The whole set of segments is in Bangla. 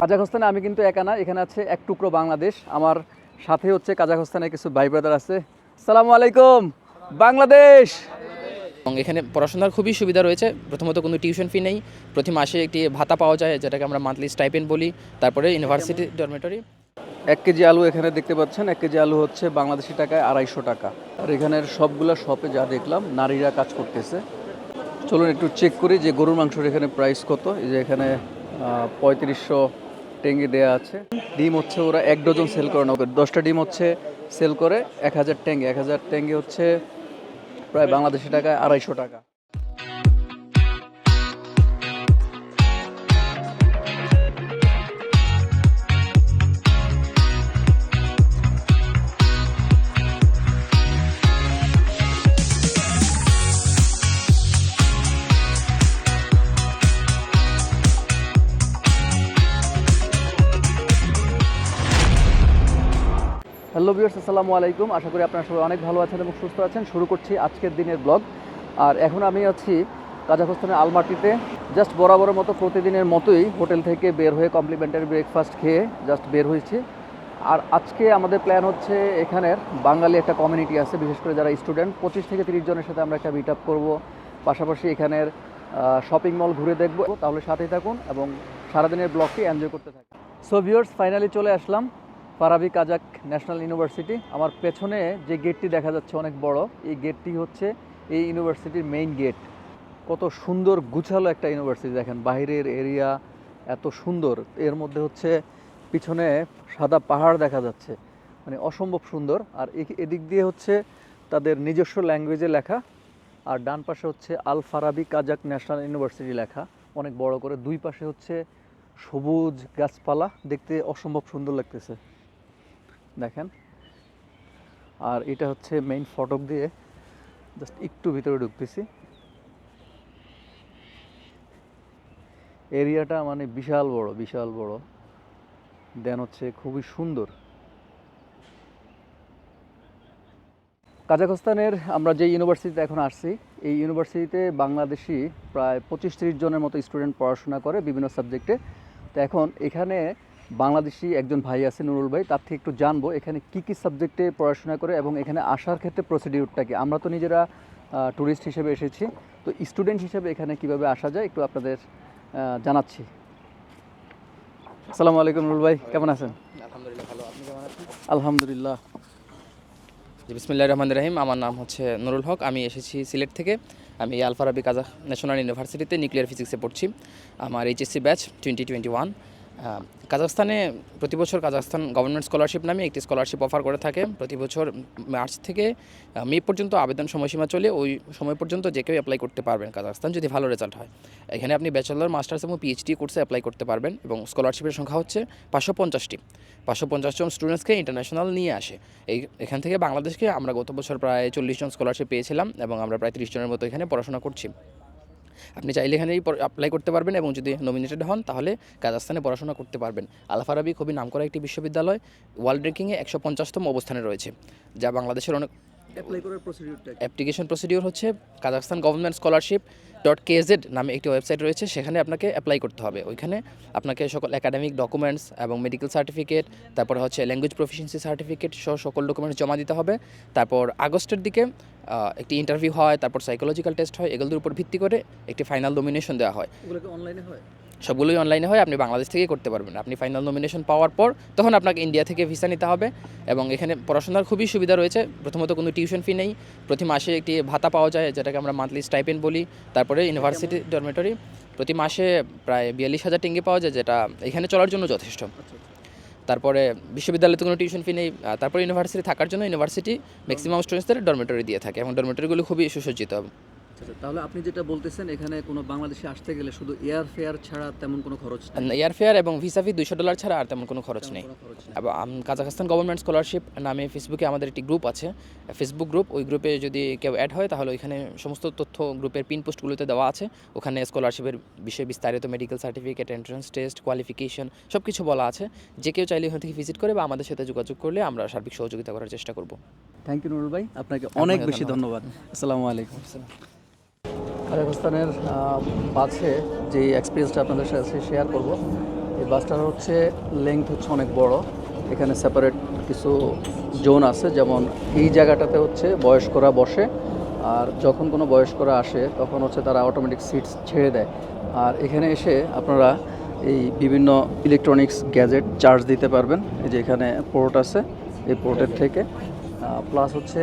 কাজাখস্তানে আমি কিন্তু একা না এখানে আছে এক টুকরো বাংলাদেশ। আমার সাথে হচ্ছে কাজাখস্তানে কিছু ভাই ব্রাদার আছে। সালামু আলাইকুম বাংলাদেশ! এবং এখানে পড়াশোনার খুবই সুবিধা রয়েছে। প্রথমত কোনো টিউশন ফি নেই। প্রতি মাসে একটি ভাতা পাওয়া যায় যেটাকে আমরা মান্থলি স্টাইপেন্ড বলি। তারপরে ইউনিভার্সিটি ডরমেটরি এক কেজি আলু এখানে দেখতে পাচ্ছেন। এক কেজি আলু হচ্ছে বাংলাদেশি টাকায় আড়াইশো টাকা। আর এখানের সবগুলা শপে যা দেখলাম নারীরা কাজ করতেছে। চলুন একটু চেক করি যে গরুর মাংসের এখানে প্রাইস কত। এই যে এখানে পঁয়ত্রিশশো টেঙ্গে দেওয়া আছে। ডিম হচ্ছে ওরা এক ডজন সেল করে না দশটা ডিম হচ্ছে সেল করে এক হাজার টেঙ্গি। এক হাজার ট্যাঙ্কি হচ্ছে প্রায় বাংলাদেশি টাকায় আড়াইশো টাকা। হ্যালো ভিউয়ার্স, আসসালামু আলাইকুম। আশা করি আপনারা সবাই অনেক ভালো আছেন এবং সুস্থ আছেন। শুরু করছি আজকের দিনের ব্লগ। আর এখন আমি আছি কাজাখস্তানের আলমাটিতে। জাস্ট বরাবরের মতো প্রতিদিনের মতোই হোটেল থেকে বের হয়ে কমপ্লিমেন্টারি ব্রেকফাস্ট খেয়ে জাস্ট বের হয়েছি। আর আজকে আমাদের প্ল্যান হচ্ছে এখানের বাঙালি একটা কমিউনিটি আছে, বিশেষ করে যারা স্টুডেন্ট পঁচিশ থেকে তিরিশ জনের সাথে আমরা একটা মিট আপ করব। পাশাপাশি এখানের শপিং মল ঘুরে দেখব। তাহলে সাথেই থাকুন এবং সারাদিনের ব্লগটি এনজয় করতে থাকুন। সো ভিউয়ার্স ফাইনালি চলে আসলাম। Farabi Kazakh National University. আমার পেছনে যে গেটটি দেখা যাচ্ছে অনেক বড়, এই গেটটি হচ্ছে এই ইউনিভার্সিটির মেইন গেট। কত সুন্দর গুছালো একটা ইউনিভার্সিটি দেখেন বাইরের এরিয়া এত সুন্দর। এর মধ্যে হচ্ছে পিছনে সাদা পাহাড় দেখা যাচ্ছে মানে অসম্ভব সুন্দর। আর এদিক দিয়ে হচ্ছে তাদের নিজস্ব ল্যাঙ্গুয়েজে লেখা, আর ডান পাশে হচ্ছে Al Farabi Kazakh national university লেখা। অনেক বড় করে। দুই পাশে হচ্ছে সবুজ গাছপালা, দেখতে অসম্ভব সুন্দর লাগতেছে। দেখেন। আর এটা হচ্ছে মেইন ফটক দিয়ে জাস্ট একটু ভিতরে ঢুকতেছি। এরিয়াটা মানে বিশাল বড় বিশাল বড়। দেন হচ্ছে খুবই সুন্দর। কাজাখস্তানের আমরা যে ইউনিভার্সিটিতে এখন আসছি, এই ইউনিভার্সিটিতে বাংলাদেশি প্রায় পঁচিশ তিরিশ জনের মতো স্টুডেন্ট পড়াশোনা করে বিভিন্ন সাবজেক্টে তো এখন এখানে বাংলাদেশি একজন ভাই আছে নুরুল ভাই তার থেকে একটু জানব এখানে কি কি সাবজেক্টে পড়াশোনা করে এবং এখানে আসার ক্ষেত্রে প্রসিডিউরটা কি? আমরা তো নিজেরা ট্যুরিস্ট হিসেবে এসেছি তো স্টুডেন্ট হিসেবে এখানে কীভাবে আসা যায় একটু আপনাদের জানাচ্ছি। আসসালামু আলাইকুম নুরুল ভাই কেমন আছেন? আলহামদুলিল্লাহ ভালো। আপনি কেমন আছেন? আলহামদুলিল্লাহ। বিসমিল্লাহ রহমান রহিম। আমার নাম হচ্ছে নুরুল হক। আমি এসেছি সিলেট থেকে। আমি আলফারাবি কাজাক ন্যাশনাল ইউনিভার্সিটিতে নিউক্লিয়ার ফিজিক্সে পড়ছি। আমার HSC batch twenty twenty one কাজাকস্তানে প্রতি বছর কাজাকস্তান গভর্নমেন্ট স্কলারশিপ নামে একটি স্কলারশিপ অফার করে থাকে। প্রতি বছর মার্চ থেকে মে পর্যন্ত আবেদন সময়সীমা চলে, ওই সময় পর্যন্ত যে কেউ অ্যাপ্লাই করতে পারবেন কাজাকস্তান যদি ভালো রেজাল্ট হয়। এখানে আপনি ব্যাচেলর মাস্টার্স এবং পিএইচডি কোর্সে অ্যাপ্লাই করতে পারবেন এবং স্কলারশিপের সংখ্যা হচ্ছে পাঁচশো পঞ্চাশটি। পাঁচশো পঞ্চাশ জন স্টুডেন্টসকে ইন্টারন্যাশনাল নিয়ে আসে। এই, এখান থেকে বাংলাদেশকে আমরা গত বছর প্রায় চল্লিশ জন স্কলারশিপ পেয়েছিলাম এবং আমরা প্রায় তিরিশ জনের মতো এখানে পড়াশোনা করছি। আপনি চাইলে এখানেই অ্যাপ্লাই করতে পারবেন এবং যদি নমিনেটেড হন তাহলে কাজাস্থানে পড়াশোনা করতে পারবেন। আলফারাবি খুবই নামকরা একটি বিশ্ববিদ্যালয় ওয়ার্ল্ড র্যাঙ্কিংয়ে একশো পঞ্চাশতম অবস্থানে রয়েছে যা বাংলাদেশের অনেক অ্যাপ্লাই করার প্রসিডিউরটা অ্যাপ্লিকেশন প্রসিডিউর হচ্ছে Kazakhstan government scholarship dot KZ নামে একটি ওয়েবসাইট রয়েছে, সেখানে আপনাকে অ্যাপ্লাই করতে হবে। ওইখানে আপনাকে সকল একাডেমিক ডকুমেন্টস এবং মেডিকেল সার্টিফিকেট তারপর হচ্ছে ল্যাঙ্গুয়েজ প্রফিসিয়েন্সি সার্টিফিকেট সহ সকল ডকুমেন্টস জমা দিতে হবে। তারপর আগস্টের দিকে একটি ইন্টারভিউ হয়, তারপর সাইকোলজিক্যাল টেস্ট হয়, এগুলোর উপর ভিত্তি করে একটি ফাইনাল ডোমিনেশন দেওয়া হয়। অনলাইনে হয়? সবগুলোই অনলাইনে হয়, আপনি বাংলাদেশ থেকেই করতে পারবেন। আপনি ফাইনাল নমিনেশন পাওয়ার পর তখন আপনাকে ইন্ডিয়া থেকে ভিসা নিতে হবে এবং এখানে পড়াশোনার খুবই সুবিধা রয়েছে। প্রথমত কোনো টিউশন ফি নেই। প্রতি মাসে একটি ভাতা পাওয়া যায়, যেটাকে আমরা মান্থলি স্টাইপেন্ড বলি। তারপরে ইউনিভার্সিটি ডরমেটরি প্রতি মাসে প্রায় বিয়াল্লিশ হাজার টেঙ্গে পাওয়া যায়, যেটা এখানে চলার জন্য যথেষ্ট। তারপরে বিশ্ববিদ্যালয়তে কোনো টিউশন ফি নেই। তারপরে ইউনিভার্সিটি থাকার জন্য ইউনিভার্সিটি ম্যাক্সিমাম স্টুডেন্টসদের ডরমেটরি দিয়ে থাকে এবং ডরমেটরিগুলো খুবই সুসজ্জিত। আচ্ছা তাহলে আপনি যেটা বলতেছেন এখানে কোনো বাংলাদেশে আসতে গেলে শুধু এয়ার ফেয়ার ছাড়া তেমন কোনো খরচ নেই? এয়ার ফেয়ার এবং ভিসা ফি দুইশো ডলার ছাড়া আর তেমন কোনো খরচ নেই। এবং কাজাখস্তান গভর্নমেন্ট স্কলারশিপ নামে ফেসবুকে আমাদের একটি গ্রুপ আছে। ফেসবুক গ্রুপ ওই গ্রুপে যদি কেউ অ্যাড হয় তাহলে ওইখানে সমস্ত তথ্য গ্রুপের পিন পোস্টগুলোতে দেওয়া আছে। ওখানে স্কলারশিপের বিষয়ে বিস্তারিত medical certificate entrance test qualification সব কিছু বলা আছে। যে কেউ চাইলে ওখান থেকে ভিজিট করে বা আমাদের সাথে যোগাযোগ করলে আমরা সার্বিক সহযোগিতা করার চেষ্টা করব। থ্যাংক ইউ নুরুল ভাই। আপনাকে অনেক বেশি ধন্যবাদ। আসসালামু আলাইকুম। কাজাখস্তানের বাসে যে এক্সপিরিয়েন্সটা আপনাদের সাথে শেয়ার করব, এই বাসটার হচ্ছে লেংথ হচ্ছে অনেক বড়। এখানে সেপারেট কিছু জোন আছে, যেমন এই জায়গাটাতে হচ্ছে বয়স্করা বসে, আর যখন কোনো বয়স্করা আসে, তখন হচ্ছে তারা অটোমেটিক সিটস ছেড়ে দেয়। আর এখানে এসে আপনারা এই বিভিন্ন ইলেকট্রনিক্স গ্যাজেট চার্জ দিতে পারবেন। এই যে এখানে পোর্ট আছে, এই পোর্টের থেকে। প্লাস হচ্ছে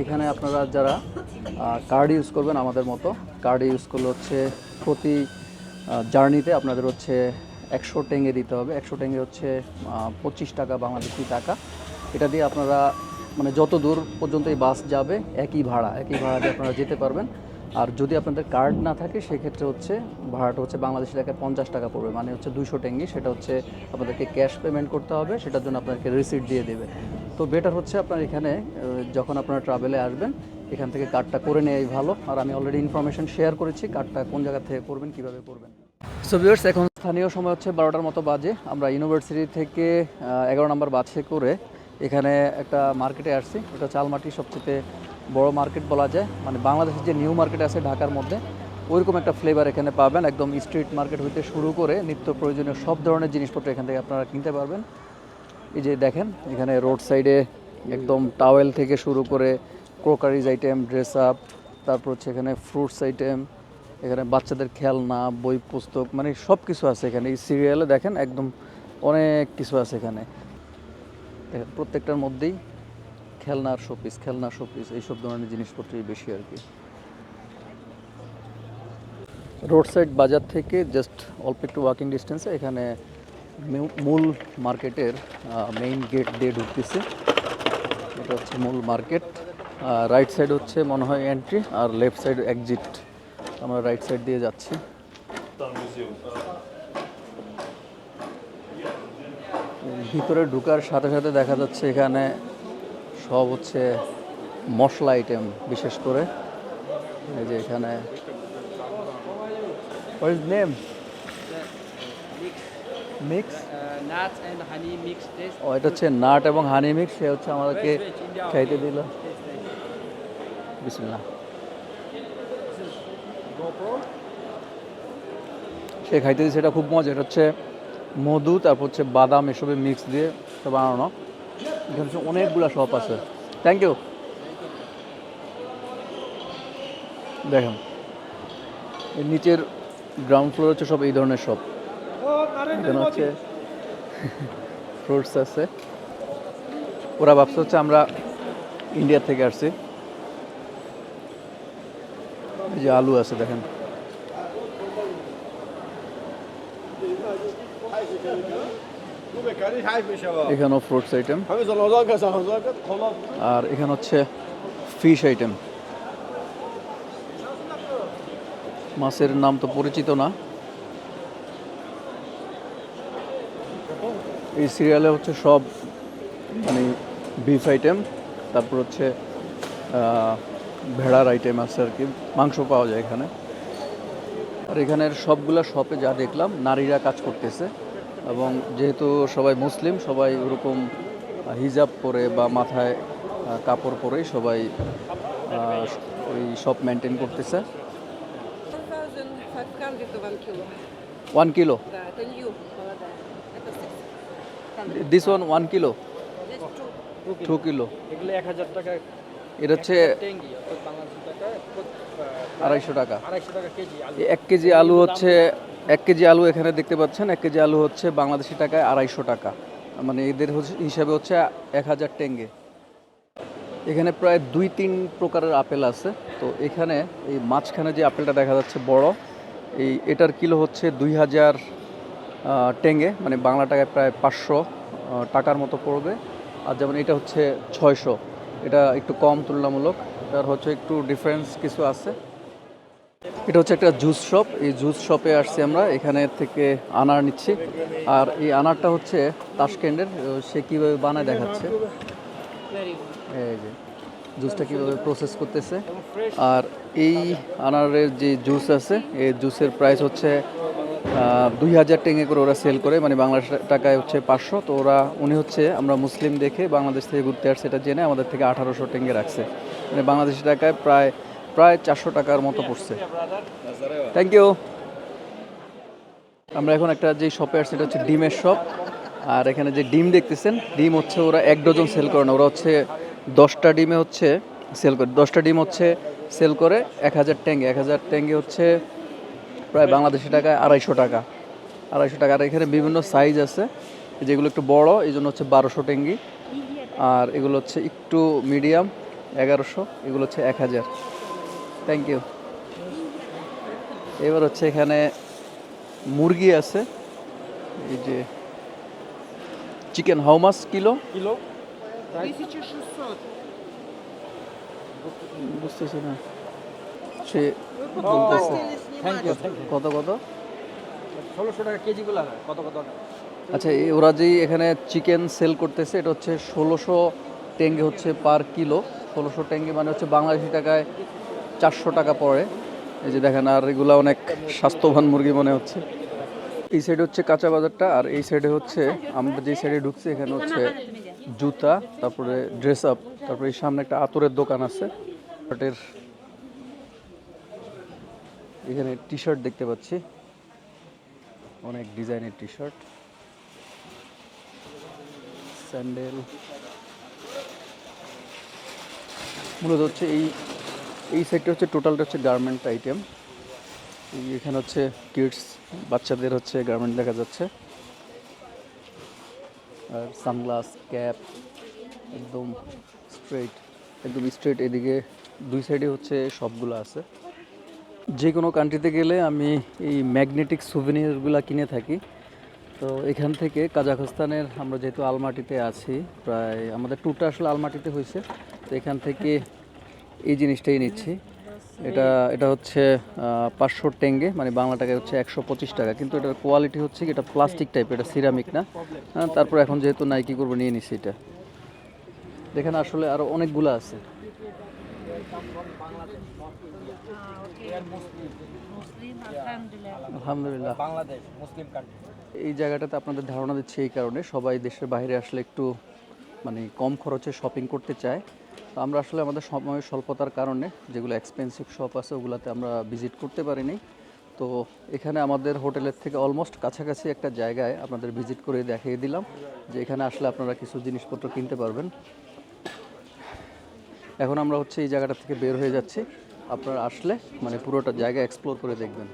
এখানে আপনারা যারা কার্ড ইউজ করবেন আমাদের মতো কার্ড ইউজ করলে হচ্ছে প্রতি জার্নিতে আপনাদের হচ্ছে একশো টেঙ্গে দিতে হবে। একশো টেঙ্গে হচ্ছে পঁচিশ টাকা বাংলাদেশি টাকা। এটা দিয়ে আপনারা মানে যত দূর পর্যন্ত এই বাস যাবে, একই ভাড়া একই ভাড়া দিয়ে আপনারা যেতে পারবেন। আর যদি আপনাদের কার্ড না থাকে, সেক্ষেত্রে হচ্ছে ভাড়াটা হচ্ছে বাংলাদেশি টাকায় পঞ্চাশ টাকা পড়বে। মানে হচ্ছে দুইশো টেঙ্গি, সেটা হচ্ছে আপনাদেরকে ক্যাশ পেমেন্ট করতে হবে, সেটার জন্য আপনাদেরকে রিসিট দিয়ে দেবে। তো বেটার হচ্ছে আপনার এখানে যখন আপনারা ট্রাভেলে আসবেন, এখান থেকে কার্ডটা করে নেওয়াই ভালো। আর আমি অলরেডি ইনফরমেশন শেয়ার করেছি কার্ডটা কোন জায়গা থেকে করবেন, কীভাবে করবেন। সো ভিউয়ার্স এখন স্থানীয় সময় হচ্ছে বারোটার মতো বাজে। আমরা ইউনিভার্সিটি থেকে এগারো নম্বর বাসে করে এখানে একটা মার্কেটে আসছি। এটা চালমাটি সবচেয়ে বড় মার্কেট বলা যায়। মানে বাংলাদেশের যে নিউ মার্কেট আছে ঢাকার মধ্যে, ওইরকম একটা ফ্লেভার এখানে পাবেন। একদম স্ট্রিট মার্কেট হইতে শুরু করে নিত্য প্রয়োজনীয় সব ধরনের জিনিসপত্র এখান থেকে আপনারা কিনতে পারবেন। এই যে দেখেন, এখানে রোড সাইডে একদম টাওয়েল থেকে শুরু করে ক্রোকারিজ আইটেম ড্রেস আপ তারপর হচ্ছে এখানে ফ্রুটস আইটেম এখানে বাচ্চাদের খেলনা, বই পুস্তক মানে সব কিছু আছে এখানে। এই সিরিয়ালে দেখেন, একদম অনেক কিছু আছে এখানে। প্রত্যেকটার মধ্যেই খেলনার শোপিস, খেলনা শোপিস, এইসব ধরনের জিনিসপত্রই বেশি আর কি। রোড সাইড বাজার থেকে জাস্ট অল্প একটু ওয়াকিং ডিস্টেন্সে এখানে মূল মার্কেটের মেইন গেট দিয়ে ঢুকতেছে। এটা হচ্ছে মূল মার্কেট। রাইট সাইড হচ্ছে মনে হয় এন্ট্রি আর লেফট সাইড এক্সিট আমরা রাইট সাইড দিয়ে যাচ্ছি। ভিতরে ঢুকার সাথে সাথে দেখা যাচ্ছে এখানে সব হচ্ছে মশলা আইটেম বিশেষ করে। এই যে এখানে name mix nuts and honey mixed taste. ও এটা হচ্ছে নাট এবং হানি মিক্স সে হচ্ছে আমাদেরকে খাইতে দিল। বিসমিল্লাহ। সে খাইতে দিচ্ছে এটা খুব মজা এটা হচ্ছে মধু তারপর হচ্ছে বাদাম এসবে মিক্স দিয়ে বানানো। এখানে অনেকগুলো শপ আছে। থ্যাংক ইউ দেখেন, এর নিচের গ্রাউন্ড ফ্লোর হচ্ছে সব এই ধরনের শপ এখানে হচ্ছে ফ্রুটস আছে। ওরা ভাবছে হচ্ছে আমরা ইন্ডিয়া থেকে আসছি। এই যে আলু আছে, দেখেন। এখানেও ফ্রুটস আইটেম আর এখানে হচ্ছে ফিশ আইটেম মাছের নাম তো পরিচিত না। এই সিরিয়ালে হচ্ছে সব মানে বিফ আইটেম তারপর হচ্ছে ভেড়ার আইটেম আছে আর কি, মাংস পাওয়া যায় এখানে। আর এখানের সবগুলা শপে যা দেখলাম, নারীরা কাজ করতেছে। এবং যেহেতু সবাই মুসলিম সবাই ওরকম হিজাব পরে বা মাথায় কাপড় পরেই সবাই ওই সব মেনটেন করতেছে। One kilo this one one kilo two kilo এক হাজার টাকা। এটা হচ্ছে আড়াইশো টাকা। এক কেজি আলু হচ্ছে এক কেজি আলু এখানে দেখতে পাচ্ছেন, এক কেজি আলু হচ্ছে বাংলাদেশি টাকায় আড়াইশো টাকা। মানে এদের হিসাবে হচ্ছে এক হাজার টেঙ্গে। এখানে প্রায় দুই তিন প্রকারের আপেল আছে। তো এখানে এই মাঝখানে যে আপেলটা দেখা যাচ্ছে বড়, এই এটার কিলো হচ্ছে দুই হাজার টেঙ্গে। মানে বাংলা টাকায় প্রায় পাঁচশো টাকার মতো পড়বে। আর যেমন এটা হচ্ছে ছয়শো। এটা একটু কম তুলনামূলক। এটার হচ্ছে একটু ডিফারেন্স কিছু আছে। এটা হচ্ছে একটা জুস শপ। এই জুস শপে আসছি আমরা। এখানে থেকে আনার নিচ্ছি। আর এই আনারটা হচ্ছে তাসকেন্ডের সে কীভাবে বানায় দেখাচ্ছে। এই যে জুসটা কীভাবে প্রসেস করতেছে। আর এই আনারের যে জুস আছে এই জুসের প্রাইস হচ্ছে দুই হাজার টেঙ্গে করে ওরা সেল করে। মানে বাংলা টাকায় হচ্ছে পাঁচশো। তো ওরা উনি হচ্ছে আমরা মুসলিম দেখে বাংলাদেশ থেকে ঘুরতে আসছে। এটা জেনে আমাদের থেকে আঠারোশো টেঙ্গে রাখছে। মানে বাংলাদেশি টাকায় প্রায় প্রায় চারশো টাকার মতো পড়ছে। থ্যাংক ইউ আমরা এখন একটা যে শপে আসছি, এটা হচ্ছে ডিমের শপ আর এখানে যে ডিম দেখতেছেন, ডিম হচ্ছে ওরা এক ডজন সেল করে না, ওরা হচ্ছে দশটা ডিমে হচ্ছে সেল করে। দশটা ডিম হচ্ছে সেল করে এক হাজার ট্যাঙ্গে। এক হাজার ট্যাঙ্গে হচ্ছে প্রায় বাংলাদেশি টাকায় আড়াইশো টাকা। আড়াইশো টাকা। আর এখানে বিভিন্ন সাইজ আছে যেগুলো একটু বড়, এই জন্য হচ্ছে বারোশো টেঙ্গি আর এগুলো হচ্ছে একটু মিডিয়াম এগারোশো, এগুলো হচ্ছে এক হাজার। থ্যাংক ইউ এবার হচ্ছে এখানে মুরগি আছে। এই যে chicken how much kilo? Kilo. বুঝতেছি না। সে বলতেছে। ইউ থ্যাংক ইউ কত কত? ষোলোশো টাকা কেজিগুলো কত কত? আচ্ছা এই ওরা যেই এখানে চিকেন সেল করতেছে এটা হচ্ছে ষোলোশো টেঙ্গে হচ্ছে পার কিলো। ষোলোশো টেঙ্গে মানে হচ্ছে বাংলাদেশি টাকায় চারশো টাকা পড়ে। এই যে দেখেন, আর এগুলো অনেক স্বাস্থ্যবান মুরগি মনে হচ্ছে। এই সাইডে হচ্ছে কাঁচা বাজারটা, আর এই সাইডে হচ্ছে, আমরা যেই সাইডে ঢুকছি, এখানে হচ্ছে জুতা, তারপরে ড্রেস আপ তারপরে এই সামনে একটা আতরের দোকান আছে। এখানে টি শার্ট দেখতে পাচ্ছি। অনেক ডিজাইনের টি শার্ট স্যান্ডেল মূলত হচ্ছে এই এই সাইডটা হচ্ছে টোটালটা হচ্ছে গার্মেন্ট আইটেম এখানে হচ্ছে কিডস বাচ্চাদের হচ্ছে গার্মেন্ট দেখা যাচ্ছে। আর সানগ্লাস ক্যাপ একদম স্ট্রেট একদম স্ট্রেট এদিকে দুই সাইডে হচ্ছে সবগুলো আছে। যে কোনো কান্ট্রিতে গেলে আমি এই ম্যাগনেটিক সুভেনিয়ারগুলো কিনে থাকি। তো এখান থেকে কাজাখস্তানের, আমরা যেহেতু আলমাটিতে আছি, প্রায় আমাদের ট্যুরটা আসলে আলমাটিতে হয়েছে। তো এখান থেকে এই জিনিসটাই নিচ্ছি। এটা এটা হচ্ছে পাঁচশো টেঙ্গে মানে বাংলা টাকায় হচ্ছে একশো পঁচিশ টাকা। কিন্তু এটার কোয়ালিটি হচ্ছে কি এটা প্লাস্টিক টাইপ এটা সিরামিক না। হ্যাঁ, তারপর এখন যেহেতু নাই কী করব নিয়ে নিচ্ছি এটা। দেখেন আসলে আরও অনেকগুলো আছে। আলহামদুলিল্লাহ। বাংলাদেশ মুসলিম এই জায়গাটাতে আপনাদের ধারণা দিচ্ছি এই কারণে। সবাই দেশের বাইরে আসলে একটু মানে কম খরচে শপিং করতে চায়, তো আমরা আসলে আমাদের সময় স্বল্পতার কারণে যেগুলো এক্সপেন্সিভ শপ আছে ওগুলাতে আমরা ভিজিট করতে পারিনি। তো এখানে আমাদের হোটেলের থেকে অলমোস্ট কাছাকাছি একটা জায়গায় আপনাদের ভিজিট করে দেখিয়ে দিলাম, যে এখানে আসলে আপনারা কিছু জিনিসপত্র কিনতে পারবেন। এখন আমরা হচ্ছে এই জায়গাটা থেকে বের হয়ে যাচ্ছি, আপনারা আসলে মানে পুরোটা জায়গা এক্সপ্লোর করে দেখবেন।